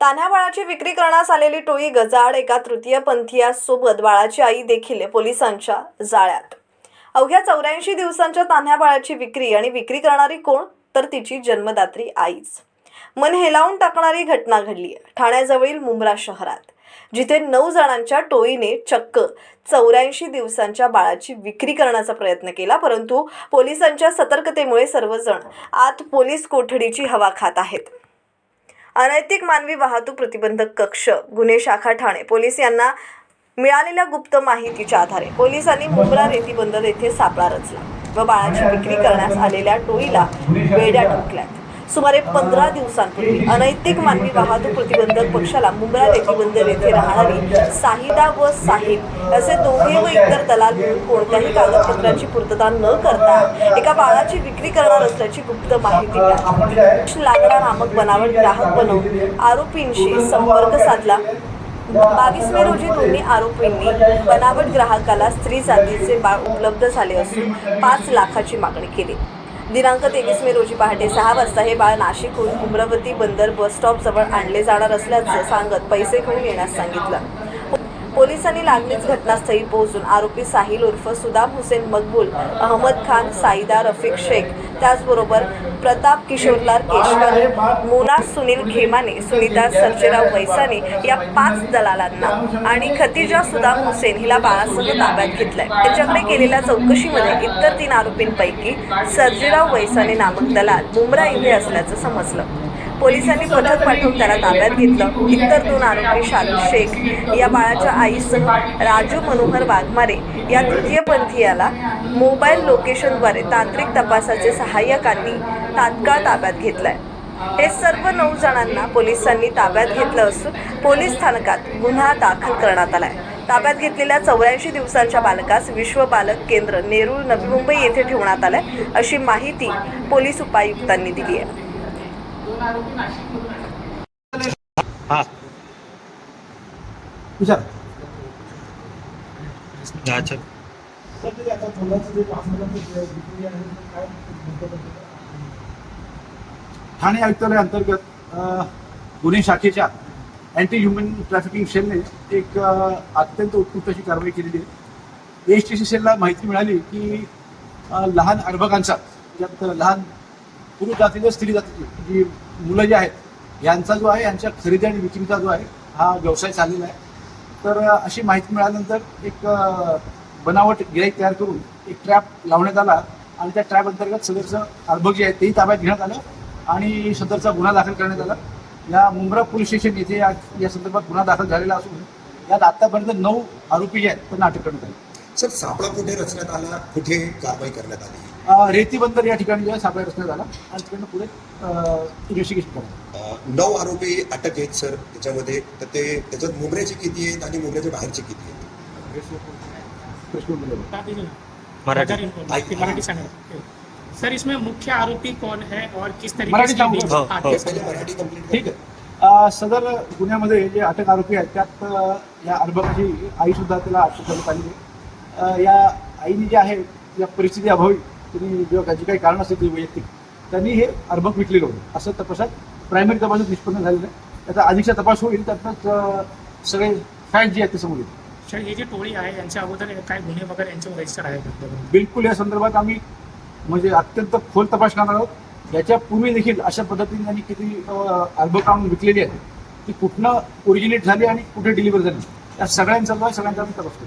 तान्ह्या बाळाची विक्री करण्यास आलेली टोळी गजाड एका तृतीयपंथीयासोबत बाळाची आई देखील पोलिसांच्या जाळ्यात. अवघ्या चौऱ्याऐंशी दिवसांच्या तान्ह्या बाळाची विक्री आणि विक्री करणारी कोण? तर तिची जन्मदात्री आईच. मन हेलावून टाकणारी घटना घडली ठाण्याजवळील मुंब्रा शहरात जिथे नऊ जणांच्या टोळीने चक्क चौऱ्याऐंशी दिवसांच्या बाळाची विक्री करण्याचा प्रयत्न केला परंतु पोलिसांच्या सतर्कतेमुळे सर्वजण आत पोलीस कोठडीची हवा खात आहेत. अनैतिक मानवी वाहतूक प्रतिबंधक कक्ष गुन्हे शाखा ठाणे. पोलीस यांना मिळालेल्या गुप्त माहितीच्या आधारे पोलिसांनी मुंब्रा रेती बंदर येथे सापळा रचला व बाळाची विक्री करण्यास आलेल्या टोळीला वेड्या ठोकल्यात. सुमारे पंधरा दिवसांपूर्वी अनैतिक मानवी वाहतूक प्रतिबंधक पक्षाला मुंब्रा रेती बंदर येथे राहणारी साहिदा व साहिब असे दोघे व इतर दलाल मिळून कोणत्याही कागदपत्रांची पूर्तता न करता एका बाळाची विक्री करणार असल्याची गुप्त माहिती मिळाली. नामक बनावट ग्राहक बनवून आरोपींशी संपर्क साधला. बावीस मे रोजी दोन्ही आरोपींनी बनावट ग्राहकाला स्त्री जातीचे बाळ उपलब्ध झाले असून पाच लाखाची मागणी केली. दिनांक तेवीस मे रोजी पहाटे सहा वाजता हे बाळ नाशिकहून उमरावती बंदर बसस्टॉपजवळ आणले जाणार असल्याचं सांगत पैसे घेऊन येण्यास सांगितलं. पोलिसांनी लागलीच घटनास्थळी पोहोचून आरोपी साहिल उर्फ सुदाम हुसेन मकबूल अहमद खान साईदा रफिक शेख त्याचबरोबर प्रताप किशोरलाल केशवर मोना सुनील खेमाने सुनीता सर्जेराव वैसाने या पाच दलालांना आणि खतिजा सुदाम हुसेन हिला बाळासह ताब्यात घेतलंय. त्यांच्याकडे केलेल्या चौकशीमध्ये इतर तीन आरोपींपैकी सर्जेराव वैसाने नामक दलाल मुंब्रा येथे असल्याचं समजलं. पोलिसांनी पथक पाठवून त्याला ताब्यात घेतलं. इतर दोन आरोपी शालू शेख या बाळाच्या आईसह राजू मनोहर वाघमारे या तृतीयपंथीयाला मोबाईल लोकेशनद्वारे तांत्रिक तपासाचे सहाय्यकांनी तात्काळ ताब्यात घेतलंय. हे सर्व नऊ जणांना पोलिसांनी ताब्यात घेतलं असून पोलीस स्थानकात गुन्हा दाखल करण्यात आलाय. ताब्यात घेतलेल्या चौऱ्याऐंशी दिवसांच्या बालकास विश्व बालक केंद्र नेरूळ नवी मुंबई येथे ठेवण्यात आलंय अशी माहिती पोलीस उपायुक्तांनी दिली आहे. हा. विचार. अच्छा. ठाणे आयुक्तालय अंतर्गत गुन्हे शाखेच्या अँटी ह्युमन ट्रॅफिकिंग सेलने एक अत्यंत उत्कृष्ट अशी कारवाई केलेली आहे. एस टी सी सेलला माहिती मिळाली की लहान अर्भकांचा ज्यात लहान पुरुष जातीचे स्त्री जातीची जी मुलं जी आहेत यांचा जो आहे यांच्या खरेदी आणि विक्रीचा जो आहे हा व्यवसाय चाललेला आहे. तर अशी माहिती मिळाल्यानंतर एक बनावट गिराईक तयार करून एक ट्रॅप लावण्यात आला आणि त्या ट्रॅप अंतर्गत सदरचं अर्भक जे आहे तेही ताब्यात घेण्यात आलं आणि सदरचा गुन्हा दाखल करण्यात आला. या मुंब्रा पोलीस स्टेशन येथे या या संदर्भात गुन्हा दाखल झालेला असून यात आतापर्यंत नऊ आरोपी जे आहेत त्यांना अटक करण्यात आली. सर सापळा कुठे रचण्यात आला? कुठे कारवाई करण्यात आली? रेती बंदर या ठिकाणी जे आहे सापळा रचण्यात आला आणि तिकडनं पुढे इन्व्हेस्टिगेशन करण्यात नऊ आरोपी अटक आहेत सर त्याच्यामध्ये. तर ते त्याच्यात मुंबऱ्याचे किती आहेत आणि मुंबऱ्याच्या बाहेरचे किती आहेत? सर इसमें मुख्य आरोपी कौन है और किस तरीके मराठी से? हाँ, हो, हो. मराठी कंप्लीट ठीक सदर गुन्ह्यामध्ये जे अटक आरोपी आहेत त्यात या अर्भकाची आई सुद्धा त्याला अटक करण्यात आली आहे. अ, या आईने जे आहे या परिस्थिती अभावी त्यांनी जेव्हा जी काही कारण असते ती वैयक्तिक त्यांनी हे अर्भक विकलेलं होतं. असं तपासात प्रायमरी तपासात निष्पन्न झालेलं आहे. त्याचा अधिकचा तपास होईल त्यातनंच सगळे फॅक्ट जे आहेत ते समोर येतील. सर हे जी टोळी आहे यांच्या अगोदर काय गुन्हे वगैरे यांच्यावर रजिस्टर आहे? बिलकुल या संदर्भात आम्ही म्हणजे अत्यंत खोल तपास करणार आहोत. याच्या पूर्वी देखील अशा पद्धतीने त्यांनी किती अर्भक आणून विकलेली आहेत ती कुठनं ओरिजिनेट झाली आणि कुठे डिलिव्हर झाली या सगळ्यांचा सगळ्यांचा आम्ही तपास करू